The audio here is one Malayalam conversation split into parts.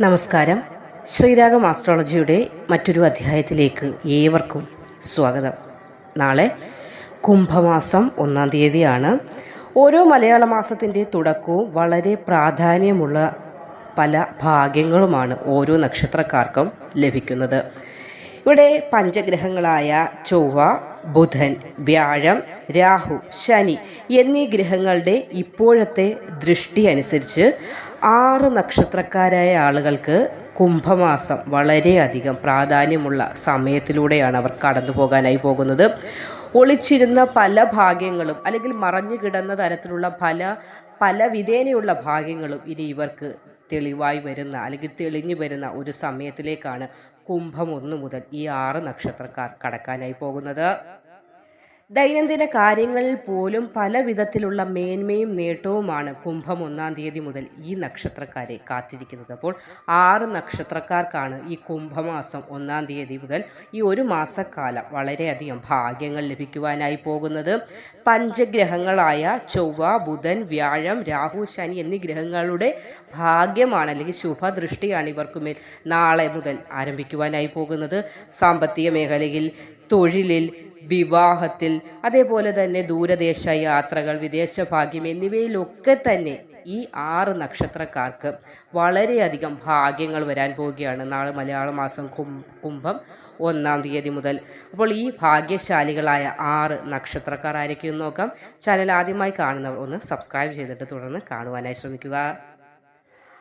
നമസ്കാരം. ശ്രീരാഗം ആസ്ട്രോളജിയുടെ മറ്റൊരു അധ്യായത്തിലേക്ക് ഏവർക്കും സ്വാഗതം. നാളെ കുംഭമാസം ഒന്നാം തീയതിയാണ്. ഓരോ മലയാള മാസത്തിന്റെ തുടക്കവും വളരെ പ്രാധാന്യമുള്ള പല ഭാഗ്യങ്ങളുമാണ് ഓരോ നക്ഷത്രക്കാർക്കും ലഭിക്കുന്നത്. ഇവിടെ പഞ്ചഗ്രഹങ്ങളായ ചൊവ്വ ബുധൻ വ്യാഴം രാഹു ശനി എന്നീ ഗ്രഹങ്ങളുടെ ഇപ്പോഴത്തെ ദൃഷ്ടി അനുസരിച്ച് ആറ് നക്ഷത്രക്കാരായ ആളുകൾക്ക് കുംഭമാസം വളരെയധികം പ്രാധാന്യമുള്ള സമയത്തിലൂടെയാണ് അവർ കടന്നു പോകാനായി പോകുന്നത്. ഒളിച്ചിരുന്ന പല ഭാഗ്യങ്ങളും അല്ലെങ്കിൽ മറഞ്ഞു കിടന്ന തരത്തിലുള്ള പല പല വിധേനയുള്ള ഭാഗ്യങ്ങളും ഇനി ഇവർക്ക് തെളിവായി വരുന്ന അല്ലെങ്കിൽ തെളിഞ്ഞു വരുന്ന ഒരു സമയത്തിലേക്കാണ് കുംഭം ഒന്ന് മുതൽ ഈ ആറ് നക്ഷത്രക്കാർ കടക്കാനായി പോകുന്നത്. ദൈനംദിന കാര്യങ്ങളിൽ പോലും പല വിധത്തിലുള്ള മേന്മയും നേട്ടവുമാണ് കുംഭം ഒന്നാം തീയതി മുതൽ ഈ നക്ഷത്രക്കാരെ കാത്തിരിക്കുന്നത്. അപ്പോൾ ആറ് നക്ഷത്രക്കാർക്കാണ് ഈ കുംഭമാസം ഒന്നാം തീയതി മുതൽ ഈ ഒരു മാസക്കാലം വളരെയധികം ഭാഗ്യങ്ങൾ ലഭിക്കുവാനായി പോകുന്നത്. പഞ്ചഗ്രഹങ്ങളായ ചൊവ്വ ബുധൻ വ്യാഴം രാഹു ശനി എന്നീ ഗ്രഹങ്ങളുടെ ഭാഗ്യമാണ് അല്ലെങ്കിൽ ശുഭദൃഷ്ടിയാണ് ഇവർക്ക് മേൽ നാളെ മുതൽ ആരംഭിക്കുവാനായി പോകുന്നത്. സാമ്പത്തിക മേഖലയിൽ തൊഴിലിൽ വിവാഹത്തിൽ അതേപോലെ തന്നെ ദൂരദേശ യാത്രകൾ വിദേശ ഭാഗ്യം എന്നിവയിലൊക്കെ തന്നെ ഈ ആറ് നക്ഷത്രക്കാർക്ക് വളരെയധികം ഭാഗ്യങ്ങൾ വരാൻ പോവുകയാണ്. നാളെ മലയാള മാസം കുംഭം ഒന്നാം തീയതി മുതൽ. അപ്പോൾ ഈ ഭാഗ്യശാലികളായ ആറ് നക്ഷത്രക്കാർ ആയിരിക്കും നോക്കാം. ചാനൽ ആദ്യമായി കാണുന്നവർ ഒന്ന് സബ്സ്ക്രൈബ് ചെയ്തിട്ട് തുടർന്ന് കാണുവാനായി ശ്രമിക്കുക.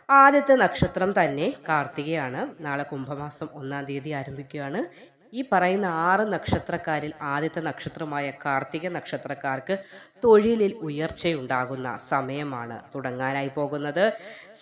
ആദ്യത്തെ നക്ഷത്രം തന്നെ കാർത്തികയാണ്. നാളെ കുംഭമാസം ഒന്നാം തീയതി ആരംഭിക്കുകയാണ്. ഈ പറയുന്ന ആറ് നക്ഷത്രക്കാരിൽ ആദ്യത്തെ നക്ഷത്രമായ കാർത്തിക നക്ഷത്രക്കാർക്ക് തൊഴിലിൽ ഉയർച്ചയുണ്ടാകുന്ന സമയമാണ് തുടങ്ങാനായി പോകുന്നത്.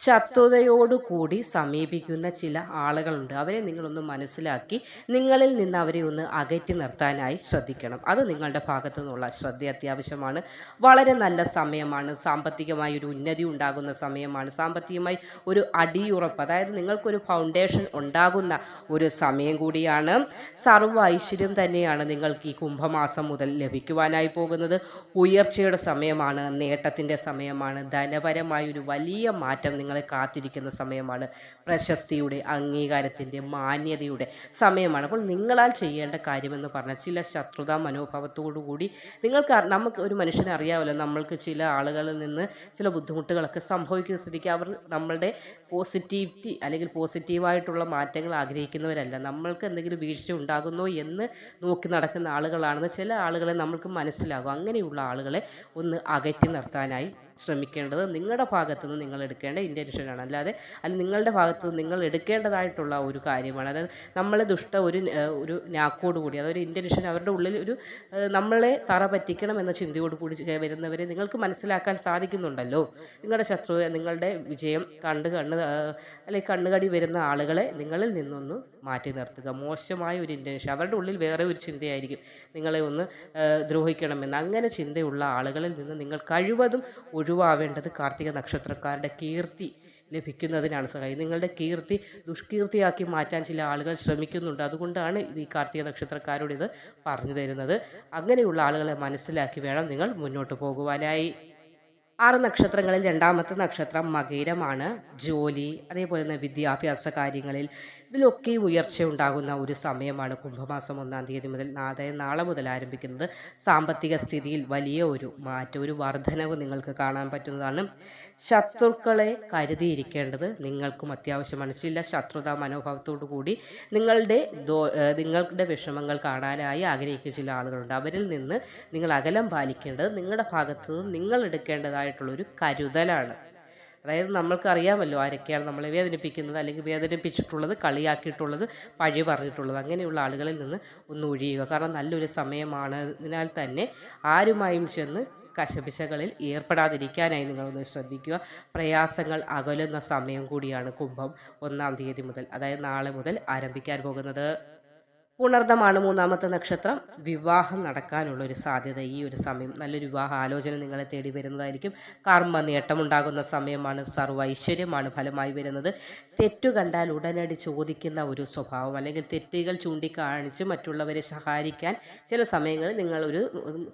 ശത്രുതയോടുകൂടി സമീപിക്കുന്ന ചില ആളുകളുണ്ട്. അവരെ നിങ്ങളൊന്ന് മനസ്സിലാക്കി നിങ്ങളിൽ നിന്ന് അവരെ ഒന്ന് അകറ്റി നിർത്താനായി ശ്രദ്ധിക്കണം. അത് നിങ്ങളുടെ ഭാഗത്തു നിന്നുള്ള ശ്രദ്ധ അത്യാവശ്യമാണ്. വളരെ നല്ല സമയമാണ്. സാമ്പത്തികമായി ഒരു ഉന്നതി ഉണ്ടാകുന്ന സമയമാണ്. സാമ്പത്തികമായി ഒരു അടിയുറപ്പ് അതായത് നിങ്ങൾക്കൊരു ഫൗണ്ടേഷൻ ഉണ്ടാകുന്ന ഒരു സമയം കൂടിയാണ്. സർവ ഐശ്വര്യം തന്നെയാണ് നിങ്ങൾക്ക് ഈ കുംഭമാസം മുതൽ ലഭിക്കുവാനായി പോകുന്നത്. ഉയർച്ചയുടെ സമയമാണ് നേട്ടത്തിന്റെ സമയമാണ് ധനപരമായ ഒരു വലിയ മാറ്റം നിങ്ങളെ കാത്തിരിക്കുന്ന സമയമാണ്. പ്രശസ്തിയുടെ അംഗീകാരത്തിന്റെ മാന്യതയുടെ സമയമാണ്. അപ്പോൾ നിങ്ങളാൽ ചെയ്യേണ്ട കാര്യമെന്ന് പറഞ്ഞാൽ ചില ശത്രുതാ കൂടി നിങ്ങൾക്ക് നമുക്ക് ഒരു മനുഷ്യനെ അറിയാമല്ലോ. നമ്മൾക്ക് ചില ആളുകളിൽ നിന്ന് ചില ബുദ്ധിമുട്ടുകളൊക്കെ സംഭവിക്കുന്ന സ്ഥിതിക്ക് അവർ നമ്മളുടെ പോസിറ്റിവിറ്റി അല്ലെങ്കിൽ പോസിറ്റീവായിട്ടുള്ള മാറ്റങ്ങൾ ആഗ്രഹിക്കുന്നവരല്ല. നമ്മൾക്ക് എന്തെങ്കിലും വീഴ്ച ഉണ്ടാകുന്നോ എന്ന് നോക്കി നടക്കുന്ന ആളുകളാണെന്ന് ചില ആളുകളെ നമ്മൾക്ക് മനസ്സിലാകും. അങ്ങനെയുള്ള ആളുകളെ ഒന്ന് അകറ്റി നിർത്താനായി ശ്രമിക്കേണ്ടത് നിങ്ങളുടെ ഭാഗത്തു നിന്ന് നിങ്ങൾ എടുക്കേണ്ട ഇന്റൻഷനാണ് അല്ലാതെ അല്ല നിങ്ങളുടെ ഭാഗത്തു നിന്ന് നിങ്ങൾ എടുക്കേണ്ടതായിട്ടുള്ള ഒരു കാര്യമാണ്. അതായത് നമ്മളെ ദുഷ്ട ഒരു ഒരു നാക്കോട് കൂടി അതൊരു ഇന്റൻഷൻ അവരുടെ ഉള്ളിൽ ഒരു നമ്മളെ തറ പറ്റിക്കണം എന്ന ചിന്തയോട് കൂടി വരുന്നവരെ നിങ്ങൾക്ക് മനസ്സിലാക്കാൻ സാധിക്കുന്നുണ്ടല്ലോ. നിങ്ങളുടെ ശത്രു നിങ്ങളുടെ വിജയം കണ്ട് കണ്ണ് അല്ലെങ്കിൽ കണ്ണുകടി വരുന്ന ആളുകളെ നിങ്ങളിൽ നിന്നൊന്ന് മാറ്റി നിർത്തുക. മോശമായ ഒരു ഇന്റൻഷൻ അവരുടെ ഉള്ളിൽ വേറെ ഒരു ചിന്തയായിരിക്കും നിങ്ങളെ ഒന്ന് ദ്രോഹിക്കണമെന്ന്. അങ്ങനെ ചിന്തയുള്ള ആളുകളിൽ നിന്ന് നിങ്ങൾ കഴിവതും ഒഴിവാവേണ്ടത് കാർത്തിക നക്ഷത്രക്കാരുടെ കീർത്തി ലഭിക്കുന്നതിനാണ് സഹായി നിങ്ങളുടെ കീർത്തി ദുഷ്കീർത്തിയാക്കി മാറ്റാൻ ചില ആളുകൾ ശ്രമിക്കുന്നുണ്ട്. അതുകൊണ്ടാണ് ഈ കാർത്തിക നക്ഷത്രക്കാരോട് ഇത് പറഞ്ഞു തരുന്നത്. അങ്ങനെയുള്ള ആളുകളെ മനസ്സിലാക്കി വേണം നിങ്ങൾ മുന്നോട്ട് പോകുവാനായി. ആറ് നക്ഷത്രങ്ങളിൽ രണ്ടാമത്തെ നക്ഷത്രം മകീരമാണ്. ജോലി അതേപോലെ തന്നെ വിദ്യാഭ്യാസ കാര്യങ്ങളിൽ ഇതിലൊക്കെ ഉയർച്ച ഉണ്ടാകുന്ന ഒരു സമയമാണ് കുംഭമാസം ഒന്നാം തീയതി മുതൽ അതായത് നാളെ മുതൽ ആരംഭിക്കുന്നത്. സാമ്പത്തിക സ്ഥിതിയിൽ വലിയ ഒരു മാറ്റം ഒരു വർധനവ് നിങ്ങൾക്ക് കാണാൻ പറ്റുന്നതാണ്. ശത്രുക്കളെ കരുതിയിരിക്കേണ്ടത് നിങ്ങൾക്കും അത്യാവശ്യമാണ്. ചില ശത്രുതാ മനോഭാവത്തോടു കൂടി നിങ്ങളുടെ നിങ്ങളുടെ വിഷമങ്ങൾ കാണാനായി ആഗ്രഹിക്കുന്ന ചില ആളുകളുണ്ട്. അവരിൽ നിന്ന് നിങ്ങൾ അകലം പാലിക്കേണ്ടത് നിങ്ങളുടെ ഭാഗത്തു നിന്ന് നിങ്ങൾ എടുക്കേണ്ടതായിട്ടുള്ളൊരു കരുതലാണ്. അതായത് നമ്മൾക്കറിയാമല്ലോ ആരൊക്കെയാണ് നമ്മളെ വേദനിപ്പിക്കുന്നത് അല്ലെങ്കിൽ വേദനിപ്പിച്ചിട്ടുള്ളത് കളിയാക്കിയിട്ടുള്ളത് പഴി പറഞ്ഞിട്ടുള്ളത്. അങ്ങനെയുള്ള ആളുകളിൽ നിന്ന് ഒന്ന് ഒഴിയുക. കാരണം നല്ലൊരു സമയമാണ്. അതിനാൽ തന്നെ ആരുമായും ചെന്ന് കശപിശകളിൽ ഏർപ്പെടാതിരിക്കാനായി നിങ്ങളൊന്ന് ശ്രദ്ധിക്കുക. പ്രയാസങ്ങൾ അകലുന്ന സമയം കൂടിയാണ് കുംഭം ഒന്നാം തീയതി മുതൽ അതായത് നാളെ മുതൽ ആരംഭിക്കാൻ പോകുന്നത്. പുണർദമാണ് മൂന്നാമത്തെ നക്ഷത്രം. വിവാഹം നടക്കാനുള്ള ഒരു സാധ്യത ഈ ഒരു സമയം നല്ലൊരു വിവാഹ ആലോചന നിങ്ങളെ തേടി വരുന്നതായിരിക്കും. കർമ്മ നേട്ടമുണ്ടാകുന്ന സമയമാണ് സർവ ഐശ്വര്യമാണ് ഫലമായി വരുന്നത്. തെറ്റു കണ്ടാൽ ഉടനടി ചോദിക്കുന്ന ഒരു സ്വഭാവം അല്ലെങ്കിൽ തെറ്റുകൾ ചൂണ്ടിക്കാണിച്ച് മറ്റുള്ളവരെ സഹായിക്കാൻ ചില സമയങ്ങളിൽ നിങ്ങളൊരു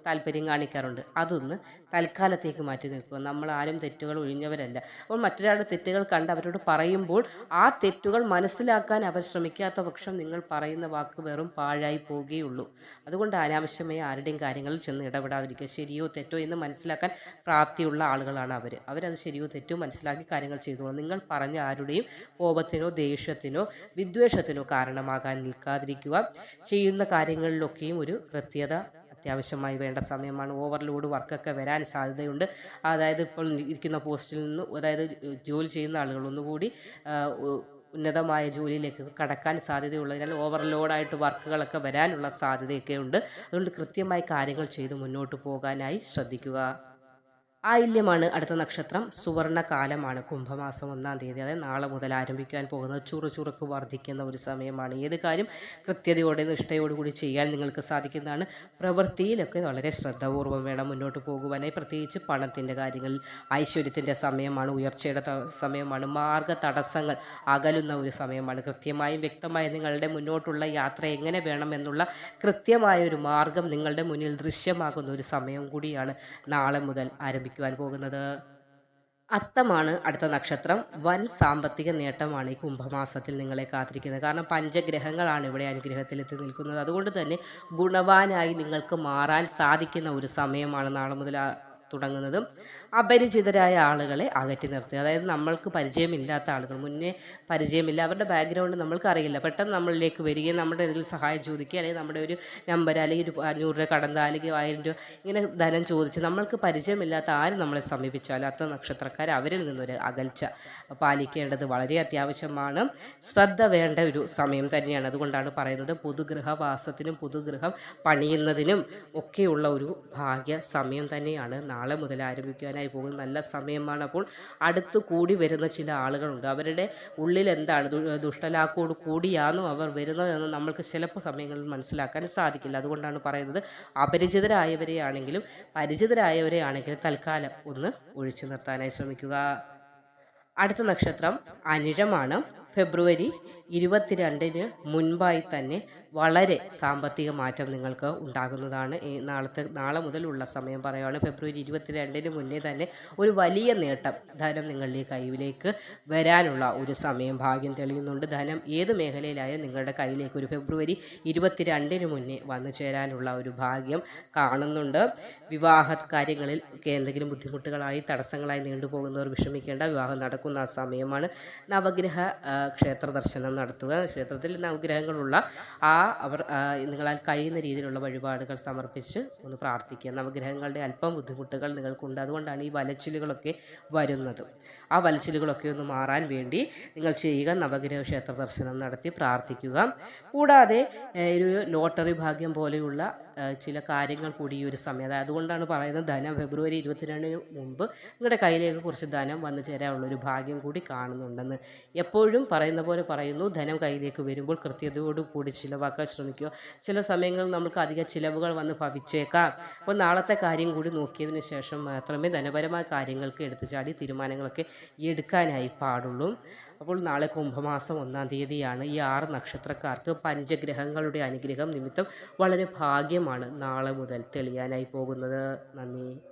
താല്പര്യം കാണിക്കാറുണ്ട്. അതൊന്ന് തൽക്കാലത്തേക്ക് മാറ്റി നിൽക്കുക. നമ്മൾ ആരും തെറ്റുകൾ ഒഴിഞ്ഞവരല്ല. അപ്പോൾ മറ്റൊരാളുടെ തെറ്റുകൾ കണ്ട് അവരോട് പറയുമ്പോൾ ആ തെറ്റുകൾ മനസ്സിലാക്കാൻ അവർ ശ്രമിക്കാത്ത പക്ഷം നിങ്ങൾ പറയുന്ന വാക്ക് പാഴായി പോവുകയുള്ളൂ അതുകൊണ്ട് അനാവശ്യമായി ആരുടെയും കാര്യങ്ങളിൽ ചെന്ന് ഇടപെടാതിരിക്കുക ശരിയോ തെറ്റോ എന്ന് മനസ്സിലാക്കാൻ പ്രാപ്തിയുള്ള ആളുകളാണ് അവർ. അവരത് ശരിയോ തെറ്റോ മനസ്സിലാക്കി കാര്യങ്ങൾ ചെയ്തു നിങ്ങൾ പറഞ്ഞ ആരുടെയും കോപത്തിനോ ദേഷ്യത്തിനോ വിദ്വേഷത്തിനോ കാരണമാകാൻ നിൽക്കാതിരിക്കുക. ചെയ്യുന്ന കാര്യങ്ങളിലൊക്കെയും ഒരു കൃത്യത അത്യാവശ്യമായി വേണ്ട സമയമാണ്. ഓവർലോഡ് വർക്കൊക്കെ വരാൻ സാധ്യതയുണ്ട്. അതായത് ഇപ്പോൾ ഇരിക്കുന്ന പോസ്റ്റിൽ നിന്ന് അതായത് ജോലി ചെയ്യുന്ന ആളുകൾ ഒന്നുകൂടി ഉന്നതമായ ജോലിയിലേക്ക് കടക്കാൻ സാധ്യതയുള്ളതിനാൽ ഓവർലോഡായിട്ട് വർക്കുകളൊക്കെ വരാനുള്ള സാധ്യതയൊക്കെ ഉണ്ട് അതുകൊണ്ട് കൃത്യമായി കാര്യങ്ങൾ ചെയ്ത് മുന്നോട്ട് പോകാനായി ശ്രദ്ധിക്കുക. ആയില്യമാണ് അടുത്ത നക്ഷത്രം. സുവർണ കാലമാണ് കുംഭമാസം ഒന്നാം തീയതി. അതായത് നാളെ മുതൽ ആരംഭിക്കാൻ പോകുന്നത് ചുറുചുറുക്ക് വർദ്ധിക്കുന്ന ഒരു സമയമാണ്. ഏത് കാര്യം കൃത്യതയോടെ നിഷ്ഠയോടുകൂടി ചെയ്യാൻ നിങ്ങൾക്ക് സാധിക്കുന്നതാണ്. പ്രവൃത്തിയിലൊക്കെ വളരെ ശ്രദ്ധാപൂർവം വേണം മുന്നോട്ട് പോകുവാനായി പ്രത്യേകിച്ച് പണത്തിന്റെ കാര്യങ്ങളിൽ ഐശ്വര്യത്തിന്റെ സമയമാണ് ഉയർച്ചയുടെ സമയമാണ് മാർഗ തടസ്സങ്ങൾ അകലുന്ന ഒരു സമയമാണ്. കൃത്യമായും വ്യക്തമായും നിങ്ങളുടെ മുന്നോട്ടുള്ള യാത്ര എങ്ങനെ വേണമെന്നുള്ള കൃത്യമായ ഒരു മാർഗം നിങ്ങളുടെ മുന്നിൽ ദൃശ്യമാകുന്ന ഒരു സമയം കൂടിയാണ് നാളെ മുതൽ ആരംഭിക്കുവാൻ പോകുന്നത്? അത്തമാണ് അടുത്ത നക്ഷത്രം. വൻ സാമ്പത്തിക നേട്ടമാണ് ഈ കുംഭമാസത്തിൽ നിങ്ങളെ കാത്തിരിക്കുന്നത്. കാരണം പഞ്ചഗ്രഹങ്ങളാണ് ഇവിടെ അനുഗ്രഹത്തിലെത്തി നിൽക്കുന്നത്. അതുകൊണ്ട് തന്നെ ഗുണവാനായി നിങ്ങൾക്ക് മാറാൻ സാധിക്കുന്ന ഒരു സമയമാണ് നാളെ മുതൽ തുടങ്ങുന്നത് അപരിചിതരായ ആളുകളെ അകറ്റി നിർത്തുക അതായത് നമ്മൾക്ക് പരിചയമില്ലാത്ത ആളുകൾ. മുന്നേ പരിചയമില്ല. അവരുടെ ബാക്ക്ഗ്രൗണ്ട് നമ്മൾക്ക് അറിയില്ല പെട്ടെന്ന് നമ്മളിലേക്ക് വരികയും നമ്മുടെ ഇതിൽ സഹായം ചോദിക്കുക അല്ലെങ്കിൽ നമ്മുടെ ഒരു നമ്പർ അല്ലെങ്കിൽ ഒരു അഞ്ഞൂറ് രൂപ കടന്ത അല്ലെങ്കിൽ ആയിരം രൂപ ഇങ്ങനെ ധനം ചോദിച്ച് നമ്മൾക്ക് പരിചയമില്ലാത്ത ആരും നമ്മളെ സമീപിച്ചാലും അത്ത നക്ഷത്രക്കാർ അവരിൽ നിന്നൊരു അകൽച്ച പാലിക്കേണ്ടത് വളരെ അത്യാവശ്യമാണ്. ശ്രദ്ധ വേണ്ട ഒരു സമയം തന്നെയാണ്. അതുകൊണ്ടാണ് പറയുന്നത് പുതുഗ്രഹവാസത്തിനും പുതുഗൃഹം പണിയുന്നതിനും ഒക്കെയുള്ള ഒരു ഭാഗ്യ സമയം തന്നെയാണ് നാളെ മുതൽ ആരംഭിക്കാനായി പോകുന്ന നല്ല സമയമാണ്. അപ്പോൾ അടുത്ത് കൂടി വരുന്ന ചില ആളുകളുണ്ട്. അവരുടെ ഉള്ളിൽ എന്താണ് ദുഷ്ടലാക്കോട് കൂടിയാണോ അവർ വരുന്നതെന്ന് നമ്മൾക്ക് ചിലപ്പോൾ സമയങ്ങളിൽ മനസ്സിലാക്കാൻ സാധിക്കില്ല. അതുകൊണ്ടാണ് പറയുന്നത് അപരിചിതരായവരെ ആണെങ്കിലും പരിചിതരായവരെ ആണെങ്കിലും തൽക്കാലം ഒന്ന് ഒഴിച്ചു നിർത്താനായി ശ്രമിക്കുക. അടുത്ത നക്ഷത്രം അനിഴമാണ്. ഫെബ്രുവരി ഇരുപത്തിരണ്ടിന് മുൻപായി തന്നെ വളരെ സാമ്പത്തിക മാറ്റം നിങ്ങൾക്ക് ഉണ്ടാകുന്നതാണ്. നാളത്തെ നാളെ മുതലുള്ള സമയം പറയുകയാണ് ഫെബ്രുവരി ഇരുപത്തിരണ്ടിന് മുന്നേ തന്നെ ഒരു വലിയ നേട്ടം ധനം നിങ്ങളുടെ കയ്യിലേക്ക് വരാനുള്ള ഒരു സമയം ഭാഗ്യം തെളിയുന്നുണ്ട്. ധനം ഏത് മേഖലയിലായാലും നിങ്ങളുടെ കയ്യിലേക്ക് ഒരു ഫെബ്രുവരി ഇരുപത്തിരണ്ടിന് മുന്നേ വന്നു ചേരാനുള്ള ഒരു ഭാഗ്യം കാണുന്നുണ്ട്. വിവാഹ കാര്യങ്ങളിൽ എന്തെങ്കിലും ബുദ്ധിമുട്ടുകളായി തടസ്സങ്ങളായി നീണ്ടുപോകുന്നവർ വിഷമിക്കേണ്ട. വിവാഹം നടക്കുന്ന ആ സമയമാണ് നവഗ്രഹ ക്ഷേത്ര ദർശനം നടത്തുക. ക്ഷേത്രത്തിൽ നവഗ്രഹങ്ങളുള്ള ആ അവർ ആ, നിങ്ങളാൽ കഴിയുന്ന രീതിയിലുള്ള വഴിപാടുകൾ സമർപ്പിച്ച് ഒന്ന് പ്രാർത്ഥിക്കുക. നവഗ്രഹങ്ങളുടെ അല്പം ബുദ്ധിമുട്ടുകൾ നിങ്ങൾക്കുണ്ട്. അതുകൊണ്ടാണ് ഈ വലച്ചിലുകളൊക്കെ വരുന്നത്. ആ വലച്ചിലുകളൊക്കെ ഒന്ന് മാറാൻ വേണ്ടി നിങ്ങൾ ചെയ്യുക. നവഗ്രഹ ക്ഷേത്ര ദർശനം നടത്തി പ്രാർത്ഥിക്കുക. കൂടാതെ ഒരു ലോട്ടറി ഭാഗ്യം പോലെയുള്ള ചില കാര്യങ്ങൾ കൂടി ഈ ഒരു സമയം. അതായത് അതുകൊണ്ടാണ് പറയുന്നത് ധനം ഫെബ്രുവരി ഇരുപത്തിരണ്ടിന് മുമ്പ് നിങ്ങളുടെ കയ്യിലേക്ക് കുറച്ച് ധനം വന്നു ചേരാനുള്ള ഒരു ഭാഗ്യം കൂടി കാണുന്നുണ്ടെന്ന് എപ്പോഴും പറയുന്ന പോലെ പറയുന്നു. ധനം കയ്യിലേക്ക് വരുമ്പോൾ കൃത്യതയോടു കൂടി ചിലവാക്കാൻ ശ്രമിക്കുക. ചില സമയങ്ങളിൽ നമുക്ക് അധിക ചിലവുകൾ വന്ന് ഭവിച്ചേക്കാം. അപ്പോൾ നാളത്തെ കാര്യം കൂടി നോക്കിയതിന് ശേഷം മാത്രമേ ധനപരമായ കാര്യങ്ങൾക്ക് എടുത്തു ചാടി തീരുമാനങ്ങളൊക്കെ എടുക്കാനായി പാടുള്ളൂ. അപ്പോൾ നാളെ കുംഭമാസം ഒന്നാം തീയതിയാണ് ഈ ആറ് നക്ഷത്രക്കാർക്ക് പഞ്ചഗ്രഹങ്ങളുടെ അനുഗ്രഹം നിമിത്തം വളരെ ഭാഗ്യമാണ് നാളെ മുതൽ തെളിയാനായി പോകുന്നത്. നന്ദി.